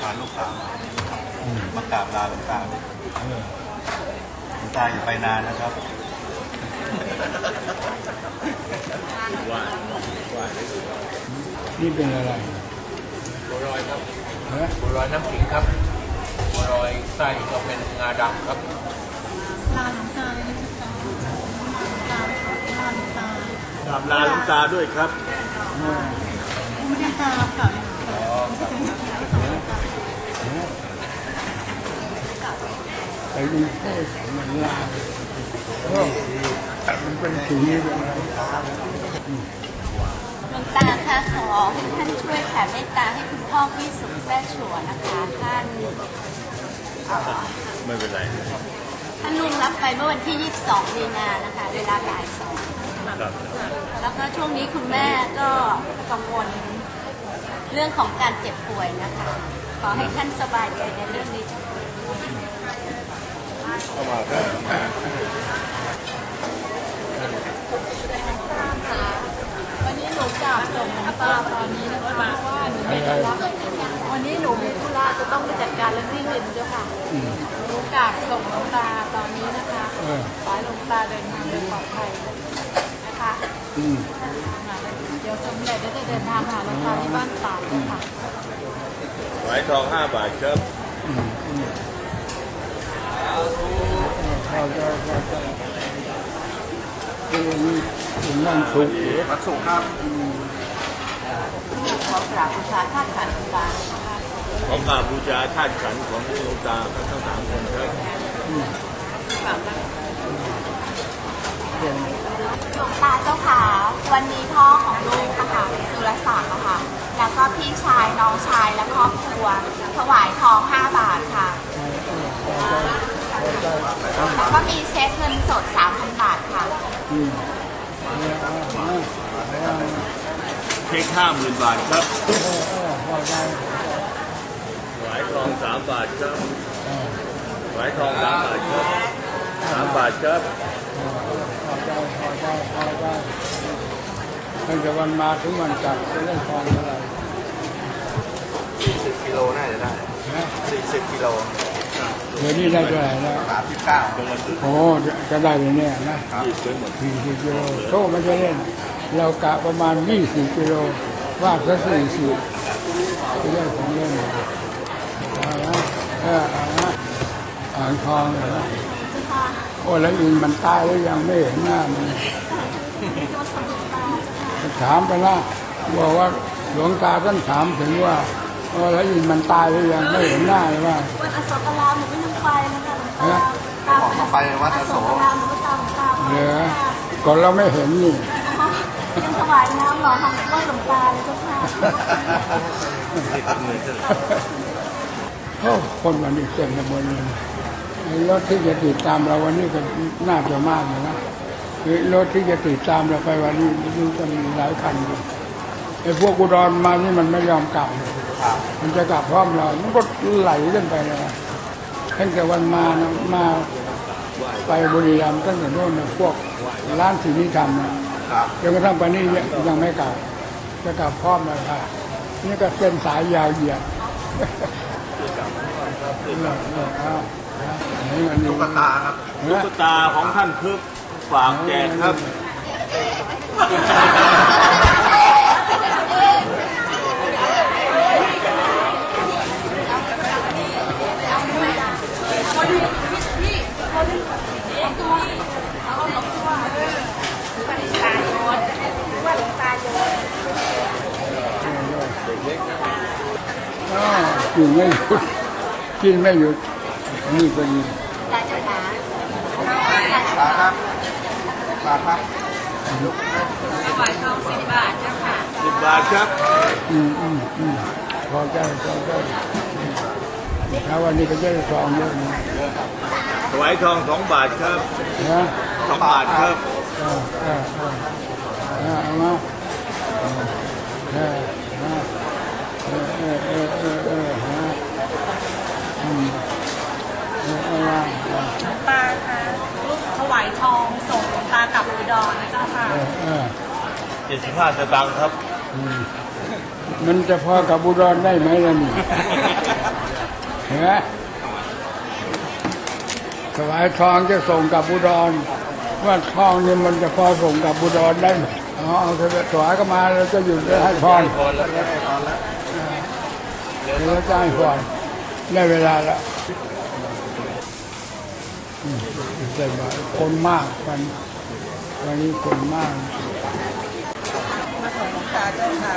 พาลูกสาวมากราบลาหลวงตาเออหลวงตาอย่าไปนานนะครับนี่เป็นอะไรบัวลอยครับฮะบัวลอยน้ำขิงครับบัวลอยไส้ก็เป็นงาดำครับลาหลวงตาเลยนะคะลาลาหลวงตากราบลาหลวงตาด้วยครับเออไม่ได้ตาค่ะ ไปดูเทศมันลาโอ้มันเป็นสีเป็นอะไรหลวงตาคะขอให้ท่านช่วยแผ่เมตตาให้คุณพ่อพี่สุขแท้ชัวนะคะท่านไม่เป็นไรท่านลุงรับไปเมื่อวันที่ 22 มีนานะคะ เวลาบ่ายสองแล้วก็ช่วงนี้คุณแม่ก็กังวลเรื่องของการเจ็บป่วยนะคะ ขอให้ท่านสบายใจในเรื่องนี้ เข้ามาครับวันนี้หนูกราบส่งหลวงตาตอนนี้นะคะว่าหนูมีธุระวันนี้หนูมีธุระจะต้องไปจัดการเรื่องที่ดินเจ้าค่ะหนูกราบส่งหลวงตาตอนนี้นะคะเออขอให้หลวงตาเดินทางโดยปลอดภัยนะคะอืมเดี๋ยวสมเด็จก็จะเดินทางหาหลวงตาที่บ้านตากเจ้าค่ะไหวทองห้าบาทครับ เข้าใจเข้าใจคือนี่เป็นนั่งสุกมัดสุครับขอกราบบูชาท่านขันหลวงตานะคะขอกราบบูชาธาตุขันธ์ของหลวงตาทั้งสามคนครับหลวงตาเจ้าค่ะวันนี้พ่อของลูกอะคะสุรศักดิ์อะค่ะ แล้วก็พี่ชายน้องชายและครอบครัว ถวายทอง5บาทค่ะ แล้วก็มีเช็คเงินสด 3,000 บาทค่ะอืมเนี่ยเอาเอาเอาเช็คห้าหมื่นบาทครับเออเออเข้าใจไหวทองสามบาทครับเออไหวทองสามบาทครับสามบาทครับพอใจพอใจพอใจตั้งแต่วันมาถึงวันกลับจะเล่นทองเท่าไหร่40กิโลน่าจะได้นะ40กิโล เดี๋ยวนี้ได้เท่าไหร่แล้ว39เป็นวันที่โอ้จะได้เลยเนี่ยนะยี่สิบหมดสี่สิบกิโลโชคไม่ใช่เล่น เรากะประมาณยี่สิบกิโลว่าซะสี่สิบไม่ได้ของเล่นเอาละเออเอาละอ่างทองเหรอโอ้แล้วอินมันตายแล้วยังไม่เห็นหน้ามันถามไปละบอกว่าหลวงตาท่านถามถึงว่า เออแล้วอินมันตายแล้วยังไม่เห็นหน้าเลยว่าวันอโศกรามหนูไม่ต้องไปนะคะหลวงตาฮะตามไปวัดอโศกรามหนูก็ตามหลวงตาไปเหลือก่อนเราไม่เห็นนี่ยังถวายน้ำหล่อทำไหว้หลวงตาเลยเจ้าค่ะโอ้คนวันนี้เต็มไปหมดเลยไอ้รถที่จะติดตามเราวันนี้ก็น่าจะมากเลยนะคือรถที่จะติดตามเราไปวันนี้มันจะมีหลายคันอยู่ไอ้พวกอุดรมานี่มันไม่ยอมกลับเลย มันจะกลับพร้อมเรา มันก็ไหลขึ้นไปเลยนะตั้งแต่วันมานะมาไปบุรีรัมย์ตั้งแต่โน่นนะพวกร้านสีนิธรรมนะจนกระทั่งไปนี่ยังยังไม่กลับจะกลับพร้อมเลยค่ะ นี่ก็เส้นสายยาวเหยียดตุ๊กตาครับตุ๊กตาของท่านพึกฝากแจกครับ กินไม่หยุดกินไม่หยุดนี่ก็ดีได้เจ้าค่ะปลาครับปลาครับถวายทองสิบบาทเจ้าค่ะสิบบาทครับ อืมอืมอืมพอใจพอใจอืมถ้าวันนี้ก็จะได้ซองเยอะนะถวายทองสองบาทครับนะสองบาทครับเออเออเออเออเอามา อเออเออเออฮะอืมเออเอามาหลวงตาคะลูกถวายทองส่งหลวงตากลับอุดรนะเจ้าค่ะ เออเออเจ็ดสิบห้าสตางค์ครับอืมมันจะพอกับบุรอนได้ไหมล่ะนี่ เห็นไหมถวายทองจะส่งกับบุรอนว่าทองนี่มันจะพอส่งกับบุรอนได้ไหมอ๋อเอาเถอะถวายก็มาแล้วจะอยู่ได้ให้พร พอแล้วได้พอแล้ว เดี๋ยวจะให้พรได้เวลาแล้วอืมได้มาคนมากวันวันนี้คนมาก มาส่งหลวงตาเจ้าค่ะ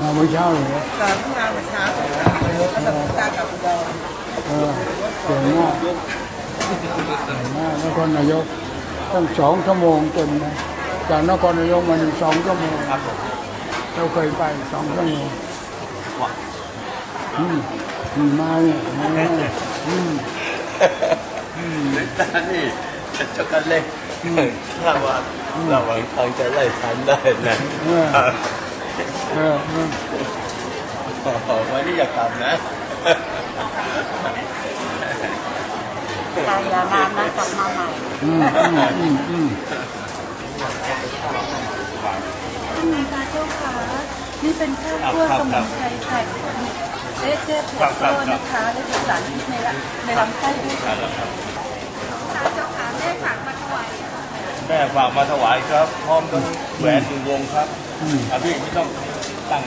มาเมื่อเช้าเลยนะตอนที่มาเมื่อเช้าหลวงตาก็ส่งหลวงตากลับอุดรเออเก่งมากเก่งมากนครนายกตั้งสองชั่วโมงเต็มนะจากนครนายกมาถึงสองชั่วโมงครับผมเราเคยไปสองชั่วโมง อืมอืมมาเนี่ยมาเนี่ยอืมหลวงตานี่ช็อกโกแลตถ้าว่าระหว่างทางจะไล่ทันได้นะเออเออเออวันนี้อย่ากลับนะตายานานนะกลับมาใหม่ อืมอืมอืมอืม หลวงตาเจ้าค่ะ นี่เป็นข้าวคั่วสมุนไพรไข่เอ๊เจ๊ถั่วโต้นะคะและมีสารพิษในละในลำไส้ด้วยค่ะแม่ฝากมาถวายครับ พร้อมกับแหวนหนึ่งวงครับอืมอะพี่ไม่ต้องตั้ง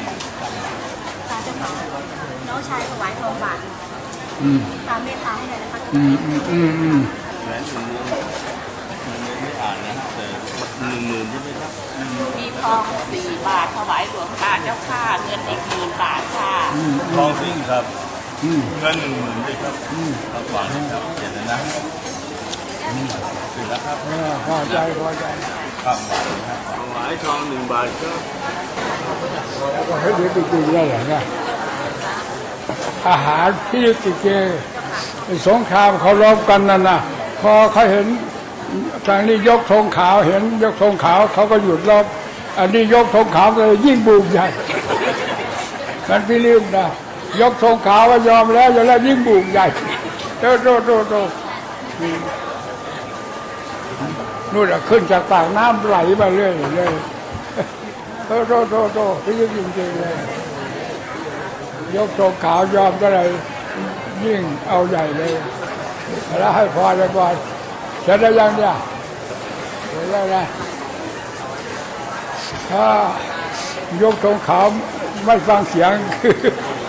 ตาเจ้าค่ะน้องชายถวายทองบาทตามเมตตาให้เลยนะคะอืมอืมอืมแหวนหนึ่งวงมันไม่อ่านนะ แต่หนึ่งหมื่นใช่ไหมครับมีทองสี่บาทถวายหลวงตาเจ้าค่ะเงินอีกหมื่นบาทค่ะอืมทองซิ่งครับอืมเงินหนึ่งหมื่นด้วยครับอืมครับฝากนะครับเดี๋ยวนะถึงแล้วครับเออพอใจพอใจครับบาทนะครับถวายทองหนึ่งบาทครับก็ให้เด็กจริงๆได้เหรอเนี่ยอาหารที่ติเกสงครามเขารบกันนั่นนะพอเขาเห็น ทางนี้ยกธงขาวเห็น ยกธงขาวเขาก็หยุดรอบอันนี้ยกธงขาวก็เลยยิ่งบูมใหญ่มันพี่ลืมนะยกธงขาวว่ายอมแล้วยอมแล้วยิ่งบูมใหญ่โตโตโตโตนู่นอะขึ้นจากปากน้ำไหลมาเรื่อยๆเลยโตโตโตโตที่จริงๆเลยยกธงขาวยอมก็เลยยิ่งเอาใหญ่เลยแล้วให้พอเลยก่อน เสร็จแล้วยังเนี่ยเสร็จแล้วนะถ้ายกธงขาวไม่ฟังเสียงคือ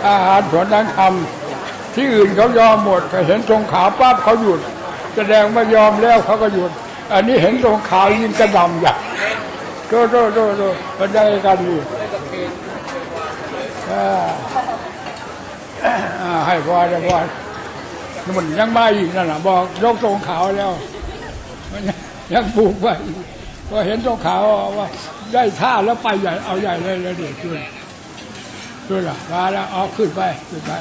อาหารผลนั้นคำที่อื่นเขายอมหมดแต่เห็นธงขาวปั๊บเขาหยุด แสดงว่ายอมแล้วเขาก็หยุด อันนี้เห็นธงขาวยิ่งกระดำใหญ่โตโตโตโตมันได้กันอยู่อ่าอ่าให้พอให้พอมันยังมาอีกนั่นน่ะบอกยกตรงขาวแล้ว ยังยังปลูกไว้พอเห็นตรงขาวว่าได้ท่าแล้วไปใหญ่เอาใหญ่เลยแล้วเด็กขึ้นขึ้นล่ะมาแล้วเอาขึ้นไปขึ้นไป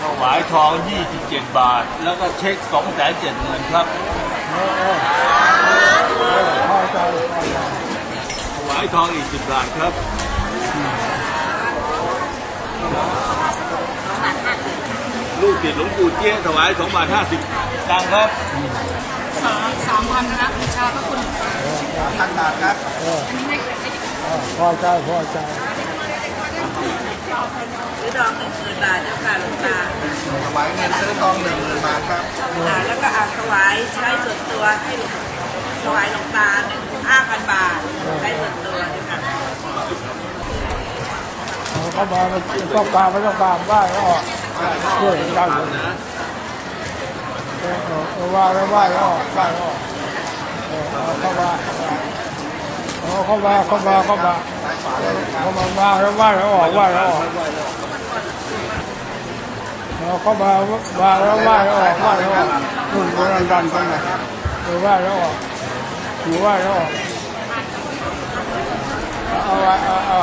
ถวายทอง 27 บาท แล้วก็เช็ค2แสนเจ็ดหมื่นครับถวายทองอีก10บาทครับ ลูกติดหลวงปู่เจี๊ยถวาย2บาท50ตังค์ครับสามสามพันนะบูชาพระคุณพันบาทครับพอใจพอใจซื้อดองหนึ่งหมื่นบาทเจ้าค่ะหลวงตาถวายเงินซื้อทองหนึ่งหมื่นบาทครับอ่าแล้วก็อ่าถวายใช้ส่วนตัวให้หลวงถวายหลวงตาหนึ่งห้าพันบาทใช้ส่วนตัวเจ้าค่ะเอาเข้ามามันต้องการไม่ต้องการไหว้ก็ออก ช่วยกันเลยเออเออเออไหว้แล้วไหว้แล้วออกไหว้แล้วออกเออเอาเข้ามาเอาเข้ามาเข้ามาเข้ามาเข้ามาไหว้แล้วไหว้แล้วออกไหว้แล้วออกเอาเข้ามาไหว้แล้วไหว้แล้วออกไหว้แล้วออกนุ่นโบราณดันกันนะเออไหว้แล้วออกอยู่ไหว้แล้วออกเอาเอาเอา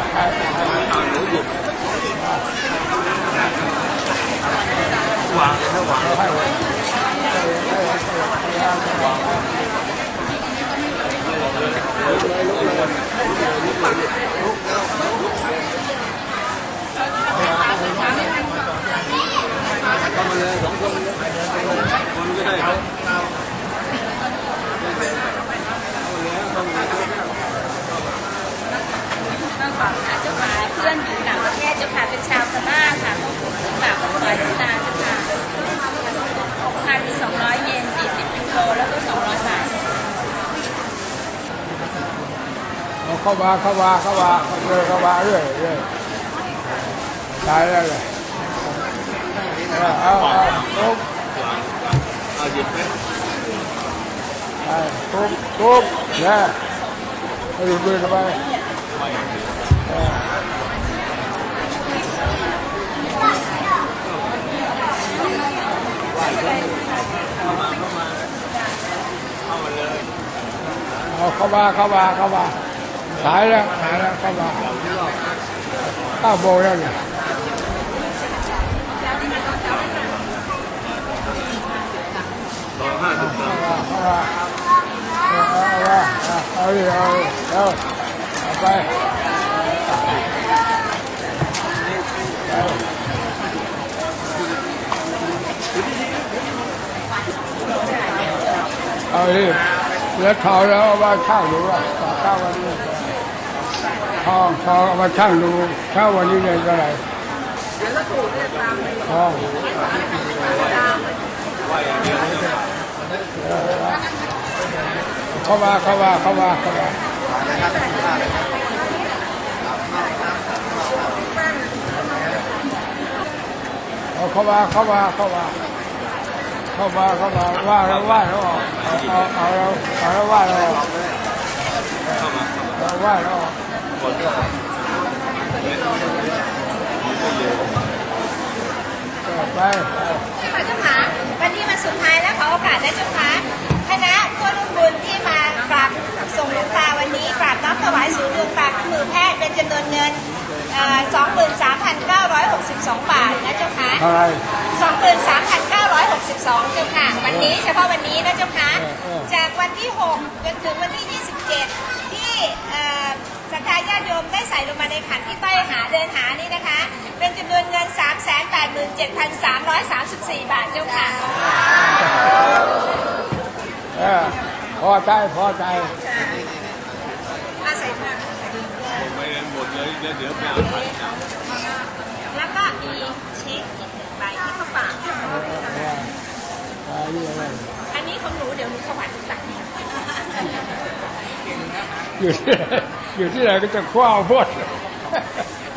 เอาให้ให้วางเลยถ้วางคนก็ได้ เข้ามาเข้ามาเข้ามาเลยเข้ามาเรื่อยเรื่อยตายแล้วเลยเอาเอาทุบเอาหยิบไหมทุบทุบเนี่ยไปดูดูไปเออเข้ามาเข้ามาเข้ามาสายแล้วสายแล้วเข้ามา ข้าวโบงแล้วเนี่ยสองห้าสิบสองเอามาเอา มาเอาดิเอาดิเอาเอาไปเอาดิแล้วทองแล้วเอามาช่างดูว่าช่างวันนี้ทองทองเอามาช่างดูช่างวันนี้เนี่ยเท่าไหร่ทองเข้ามาเข้ามาเข้ามาเข้ามาเอาเข้ามาเข้ามาเข้ามาเข้ามาเข้ามาว่าแล้วว่าแล้วออกเอาเอาเอาเอาแล้วว่าแล้วออกเอาว่าแล้วออกหมดแล้ว ไปขอเจ้าค่ะวันนี้วันสุดท้ายแล้วขอโอกาสได้เจ้าค่ะคณะผู้ร่วมบุญที่มากราบส่งหลวงตาวันนี้กราบน้อมถวายศูนย์ดวงตาเครื่องมือแพทย์เป็นจำนวนเงินสองหมื่นสามพันเก้าร้อยหกสิบสองบาทนะเจ้าค่ะเท่าไหรสองหมื่นสามพันเก้าร้อยหกสิบสองเจ้าค่ะ วันนี้เฉพาะวันนี้นะเจ้าค่ะ จากวันที่หกจนถึงวันที่ยี่สิบเจ็ดที่ ศรัทธาญาติโยมได้ใส่ลงมาในขันที่ต้อยหาเดินหานี่นะคะ เป็นจำนวนเงิน 3 8 7 3 3 4 บาทเจ้าค่ะเออพอใจพอใจมาใส่ค่ะหมดไปหมดเลยเดี๋ยวเดี๋ยวไปเอาไปแล้วก็มีเช็คอีกหนึ่งใบที่เขาฝากอันนี้อะไรอันนี้ของหนูเดี๋ยวหนูถวายทุกสักอยู่ที่ อยู่ที่ไหนก็จะคว้าหมด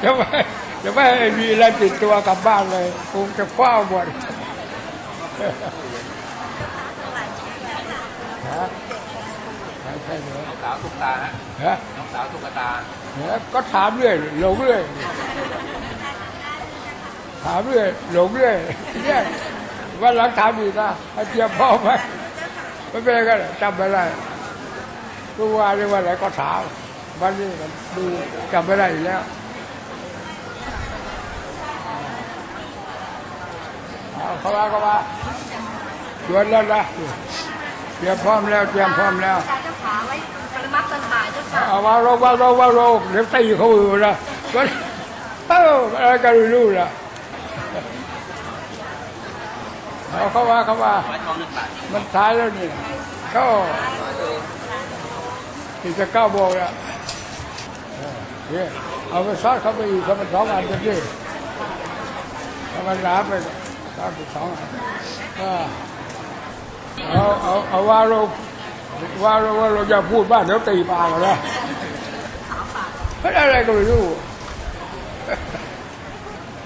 จะไม่จะไม่มีอะไรติดตัวกลับบ้านเลยผมจะคว้าหมดฮะใช่เหรอน้องสาวตุ๊กตาฮะน้องสาวตุ๊กตาเนี่ยก็ถามเรื่อยหลงเรื่อยถามเรื่อยหลงเรื่อยเนี่ยวันหลังถามอีกนะให้เตรียมพร้อไหมไม่เป็นไรก็จำไม่ได้ทุกวันนี้วันไหนก็ถาม วันนี้มันดูจำไม่ได้อีกแล้วเอาเข้ามาเข้ามาชวนแล้วนะเตรียมพร้อมแล้วเตรียมพร้อมแล้วเจ้าขาไว้ปรมัตถ์ถ่ายเจ้าค่ะเอาวางลงวางลงวางลงเดี๋ยวตีเขาอยู่นะก็เอ้าอะไรกันไม่รู้นะเอาเข้ามาเข้ามาไว้ทองหนึ่งบาทมันท้ายแล้วนี่ก็ที่จะเก้าโมงแล้วเออเนี่ยเอาไปซัดเข้าไปอีกเขามันสองอันกันดิถ้ามันหนาไปซัดไปสองอันเออเอาเอาเอาว่าลงว่าลงว่าเราอย่าพูดบ้านเดี๋ยวตีปากกันนะเฮ้ยอะไรก็ไม่รู้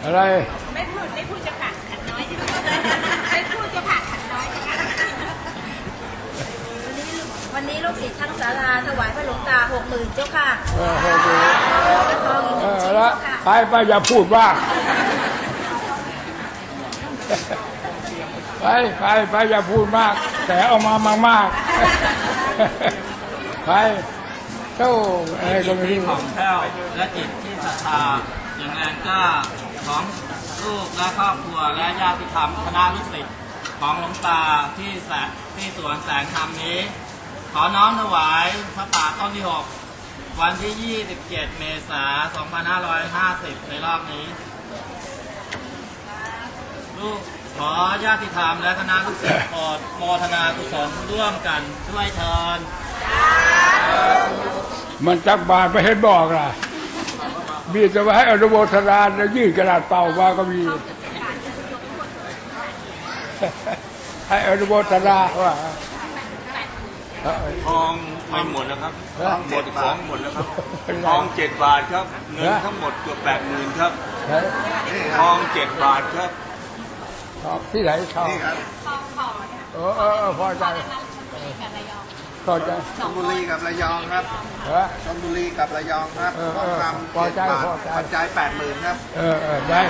อะไร ไม่พูดไม่พูดจะผ่านขันน้อยจะไม่พูดจะผ่านขันน้อยจะวันนี้ ลูกศิษย์ทั้งศาลาถวายพระหลวงตาหกหมื่นเจ้าค่ะเออโอเคกระทองอีกหเอนึ่งอชิ้นละเจ้าค่ะ ไปไปอย่าพูดว่ากไปไปไปอย่าพูดมาก แต่เอามามากมากๆไปเจ้าไอะไรก็ไม่รู้ของแท้วและจิตที่ศรัทธาอย่างแรงกล้าของลูกและครอบครัวและญาติธรรมคณะลูกศิษย์ของหลวงตาที่แสที่สวนแสงธรรมนี้ ขอน้อมถวายพระป่าต้นที่ 6 วันที่ 27 เมษายน 2550 ในรอบนี้ ลูกขอญาติธรรมและคณะลูกศิษย์โปรดโมทนากุศลร่วมกันช่วยเทินมันจักบาทไม่เห็นบอกล่ะ มีจะมาให้อนุโมทนาแล้วยื่นกระดาษเปล่ามาก็มี ให้อนุโมทนาว่า ทองไม่หมดนะครับเออหมดของหมดแล้วครับเป็นไรทองเจ็ดบาทครับ เงินเออทั้งหมดเกือบแปดหมื่นครับเฮ้ยทองเจ็ดบาทครับชอบที่ไหนชอบเออเออเออพอใจพอใจชลบุรีกับระยองครับเออชลบุรีกับระยองครับเออทเอองอคำพอใจเจ็ดบาทพอใจปัจจัยแปดหมื่นครับ เออเออได้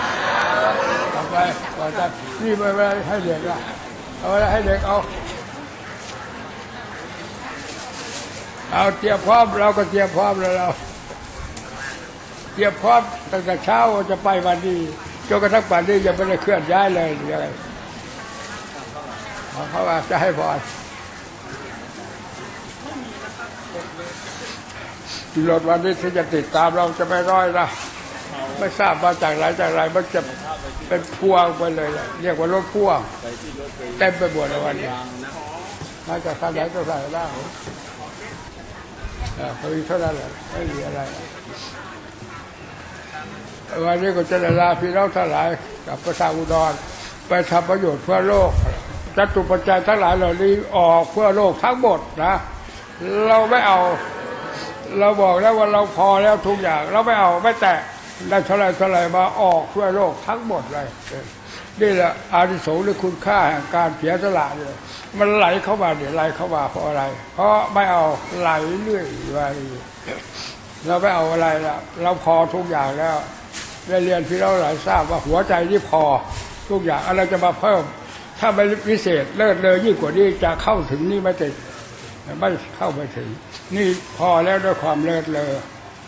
เอาไปพอใจนี่ไม่ไม่ให้เด็กละเอาไว้ให้เด็กเอา เอาเตรียมพร้อมเราก็เตรียมพร้อมแล้วเราเตรียมพร้อมตั้งแต่เช้าจะไปวันนี้จนกระทั่งป่านนี้ยังไม่ได้เคลื่อนย้ายเลยยังไงเอาเขาว่าจะให้พรรถวันนี้ที่จะติดตามเราจะไม่ร้อยนะไม่ทราบมาจากไหนจากไหนมันจะเป็นพวงไปเลยแหละเรียกว่ารถพ่วงเต็มไปหมดเลยวันนี้มาจากทางไหนก็ใส่ได้ เออพอดีเท่านั้นแหละไม่มีอะไรวันนี้ก็จะลาพี่น้องทั้งหลายกับประชาอุดรไปทำประโยชน์เพื่อโลกจตุปัจจัยทั้งหลายเหล่านี้ออกเพื่อโลกทั้งหมดนะ เราไม่เอา เราบอกแล้วว่าเราพอแล้วทุกอย่าง เราไม่เอาไม่แตะได้เท่าไรเท่าไรมาออกเพื่อโลกทั้งหมดเลย นี่แหละอานิสงส์หรือคุณค่าแห่งการเสียสละเนี่ยมันไหลเข้ามาเนี่ยไหลเข้ามาเพราะอะไร เพราะไม่เอาไหลเรื่อยไปเราไม่เอาอะไรละเราพอทุกอย่างแล้วได้เรียนพี่เราหลายทราบว่าหัวใจที่พอทุกอย่างอะไรจะมาเพิ่ม ถ้าไม่พิเศษเลิศเลยยิ่งกว่านี้จะเข้าถึงนี่ไม่ติดไม่เข้าไปถึง นี่พอแล้วด้วยความเลิศเลอ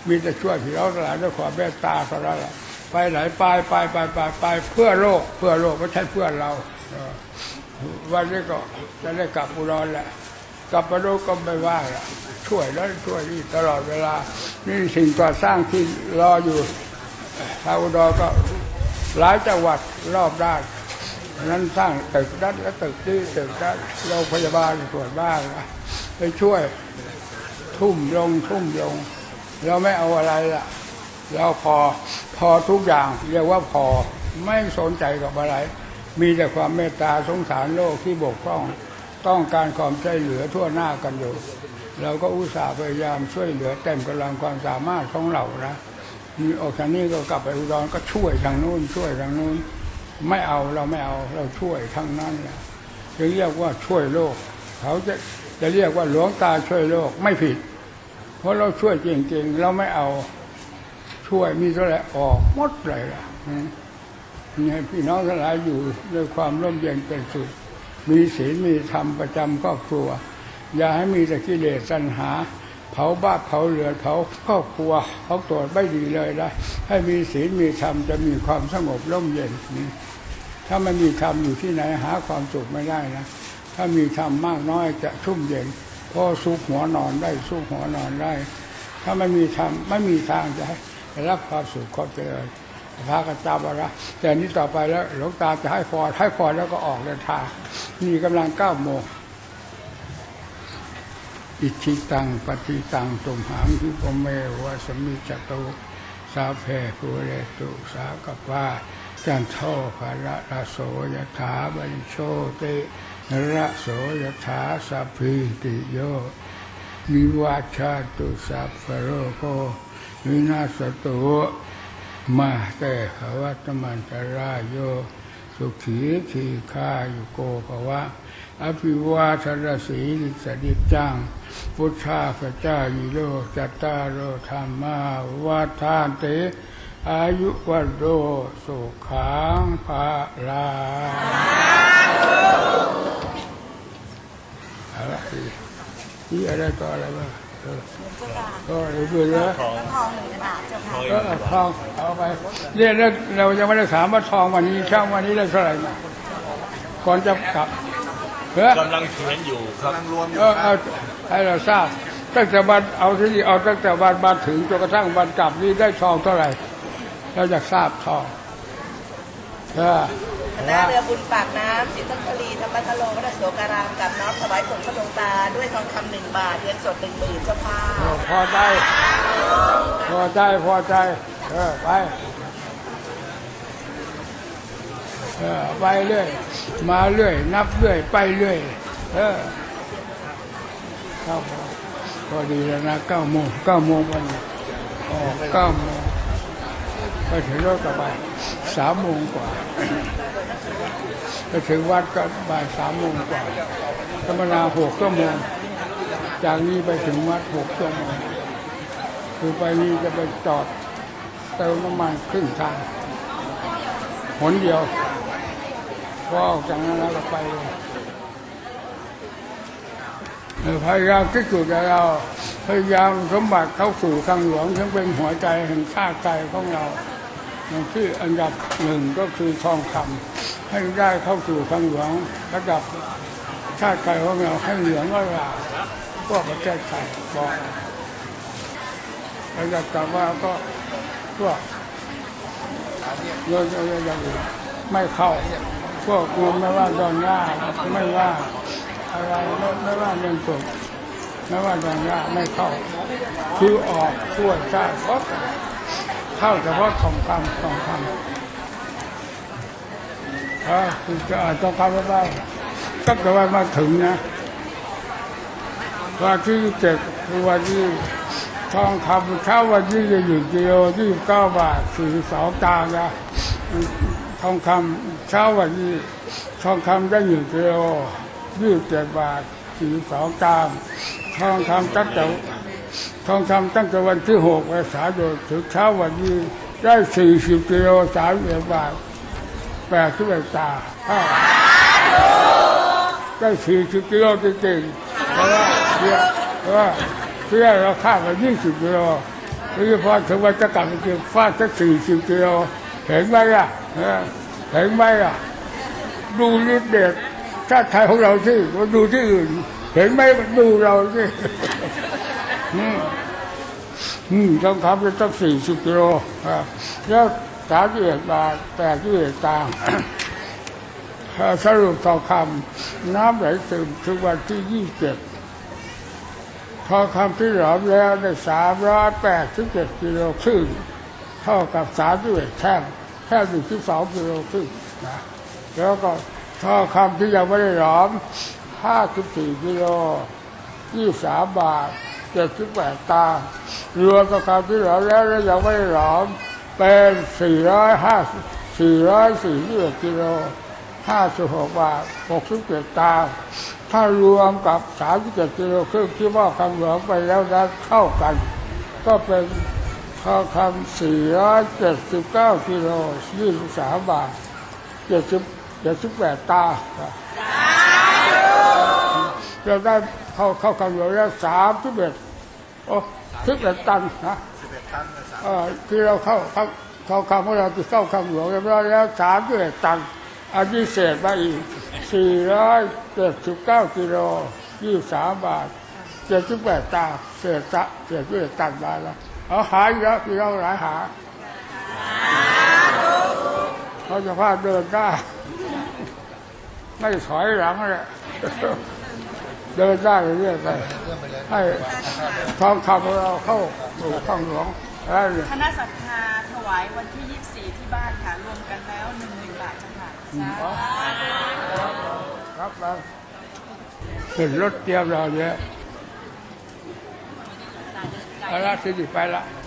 มีแต่ช่วยพี่เราหลายด้วยความเมตตาเท่านั้นแหละ ไปไหนไปไปไปไปไปเพื่อโลกเพื่อโลกไม่ใช่เพื่อเราวันนี้ก็จะได้กลับอุดรแหละกลับมาดูก็ไม่ว่าละช่วยแล้วช่วยนี่ตลอดเวลา นี่สิ่งก่อสร้างที่รออยู่ชาวอุดรก็หลายจังหวัดรอบด้านนั้นสร้างตึกนั้นและตึกนี้ตึกนั้นโรงพยาบาลส่วนบ้างไปช่วยทุ่มลงทุ่มลง เราไม่เอาอะไรละเราพอ พอทุกอย่างเรียกว่าพอไม่สนใจกับอะไร มีแต่ความเมตตาสงสารโลกที่บกพร่อง ต้องการความช่วยเหลือทั่วหน้ากันอยู่ เราก็อุตส่าห์พยายามช่วยเหลือเต็มกำลังความสามารถของเรานะมีออกจากนี้ก็กลับไปอุดรก็ช่วยทางนู้นช่วยทางนู้น ไม่เอาเราไม่เอาเราช่วยทั้งนั้นแหละจึงเรียกว่าช่วยโลก เขาจะจะเรียกว่าหลวงตาช่วยโลกไม่ผิด เพราะเราช่วยจริงๆ เราไม่เอา ช่วยมีเท่าไหร่ออกหมดเลยล่ะอืมมีให้พี่น้องทั้งหลายอยู่ด้วยความร่มเย็นเป็นสุขมีศีลมีธรรมประจำครอบครัว อย่าให้มีแต่กิเลสตัณหา เผาบ้าเผาเรือเผาครอบครัวเขาตรวจไม่ดีเลยนะให้มีศีลมีธรรมจะมีความสงบร่มเย็นนี่ถ้าไม่มีธรรมอยู่ที่ไหนหาความสุขไม่ได้นะถ้ามีธรรมมากน้อยจะชุ่มเย็นพอสุขหัวนอนได้สุขหัวนอนได้ ถ้าไม่มีธรรมไม่มีทางจะให้ รับความสุขความเจริญพระกัจจาบระแต่นี้ต่อไปแล้วหลวงตาจะให้พรให้พรแล้วก็ออกเดินทางนี่กำลังเก้าโมงอิชิตังปฏิตังตุมหังคิปเมวะสมิจตุสาเพภูเรตุสากปาจันโทภะระระโสยถาบริโชติระโสยถาสัพพิติโยวิวัชาตุสัพพโรโก วินาสตุมาเตภวัตมันตรายโยสุขีทีฆายุโกภวะ อภิวาทรสีลิสดิจัง พุทธาพระเจ้ายิโยจัตตารโอธรรมาวาทานเต อายุวันโดสุขังภาลาอะไรนี่อะไรต่ออะไรบ้าง เออก็เรื่อยๆนะทองหนึ่งบาทเจ้าค่ะเออทองเอาไปเนี่ยแล้วเรายังไม่ได้ถามว่าทองวันนี้เช่าวันนี้ได้เท่าไหร่นะก่อนจะกลับเออกำลังเขียนอยู่ครับกำลังรวมอยู่เออคเอารับให้เราทราบตั้งแต่วันเอาที่นี่เอาตั้งแต่วันมาถึงจนกระทั่งวันกลับนี้ได้ทองเท่าไหร่เราอยากทราบทองเออ คณะเรือบุญปากน้ำสิทธัครีธรรมทโลวัดโสการามกับน้อมถวายผลพระหลวงตาด้วยทองคำหนึ่งบาทเงินสดหนึ่งหมื่นเจ้าค่ะเออพอใจ พอใจ พอใจ เออ ไป เออ ไปเรื่อย มาเรื่อย นับเรื่อย ไปเรื่อย เออครับผมพอดีแล้วนะเก้าโมงเก้าโมงวันออกเก้าโมงไปถึงรถกลับบ่ายสามโมงกว่า ไปถึงวัดก็บ่ายสามโมงกว่าธรรมดาหกชั่วโมงจากนี้ไปถึงวัดหกชั่วโมงคือไปนี่จะไปจอดเติมน้ำมันครึ่งทางหนเดียวพอออกจากนั้นแล้วก็ไปเลยพยายามที่สุดเราพยายามสมบัติเข้าสู่ทางหลวงซึ่งเป็นหัวใจแห่งชาติใจของเราที่อันดับหนึ่งก็คือทองคำ ให้ได้เข้าสู่ทางหลวงระดับชาติใจของเราให้เหลืองก็ลาพวกประเทศไทยบอกระดับต่ว่าก็พวกเงินอะย่างอื่นไม่เข้าพวกเงินไม่ว่าดอนย่าไม่ว่าอะไรไม่ไม่ว่าเงินสดไม่ว่าดองยาไม่เข้า คือออกช่วชาติเพราะเข้าเฉพาะทองคำทองคำ ถ้าคุณจะอาจต้องคำไม่ได้ตั้งแต่วันมาถึงนะวันที่เจ็ดคือวันที่ทองคำเช้าวันที่จะอยู่กิโลยี่สิบเก้าบาทสี่สองตางนะทองคำเช้าวันที่ทองคำได้ยู่กิโลยี่สิบเจ็ดบาทสี่สองตามทองคำตั้งแต่ทองคำตั้งแต่วันที่หกเมษายนถึงเช้าวันนี้ได้สี่สิบกิโลสามสิบบาท แปดสิบเอ็ดตาอ้าได้สี่สิบกิโลจริงๆเพราะว่าเสียเพราะว่าเสียเราค่ามายี่สิบกิโลนี่พอถึงวันจะกลับมาเก็บฟาดสักสี่สิบกิโลเห็นไหมล่ะเออเห็นไหมล่ะ ดูนิดเด็กชาติไทยของเราที่มาดูที่อื่น เห็นไหมมันดูเราที่อืมอืมต้องขับไปตั้งสี่สิบกิโลอะแล้ว สามสิบเอ็ดบาทแปดสิบเอ็ดตังค์อ่าสรุปทองคำน้ำไหลซึมถึงวันที่ยี่สิบเจ็ดทองคำที่หลอมแล้วได้สามร้อยแปดสิบเจ็ดกิโลครึ่งเท่ากับสามสิบเอ็ดแท่งแท่งหนึ่งที่สองกิโลครึ่งนะแล้วก็ทองคำที่ยังไม่ได้หลอม54กิโล23บาท78ตางค์รวมทองคำที่หลอมแล้วและยังไม่ได้หลอม เป็น450 441กิโล56 บาท 67 ตา ถ้ารวมกับ 37 กิโลครึ่งที่ว่าคำหลวงไปแล้วนั้นเข้ากัน ก็เป็นทองคำ479 กิโล23 บาทเจ็ดสิบเจ็ดสิบแปดตาเราได้เข้าเข้าคำหลวงแล้วสามสิบเอ็ดโอ้สิบเอ็ดตันนะ สิบเอ็ดตันเลยสามเออที่เราเข้าเข้าเข้าคำของเราที่เข้าคำหลวงเรียบร้อยแล้วสามสิบเดตันอันนี้เศษมาอีกสี่ร้อยเจ็ดสิบเก้ากิโลยี่สามบาทเจ็ดสิบแปดตาเศษตะเศษสิบเอ็ดตันมาแล้วเอาหายแล้วพี่เราหลายหาเขาจะพาเดินได้ไม่ถอยหลังเลยเดินได้เรื่อยไปให้ทองคำเราเข้าสู่ข้างหลวง คณะศรัทธาถวายวันที่ 24 ที่บ้านค่ะ รวมกันแล้ว1 0,000บาทจ้ะค่ะสาธุครับไปขึ้นรถเตรียมเราเยอะเอาละสิไปละค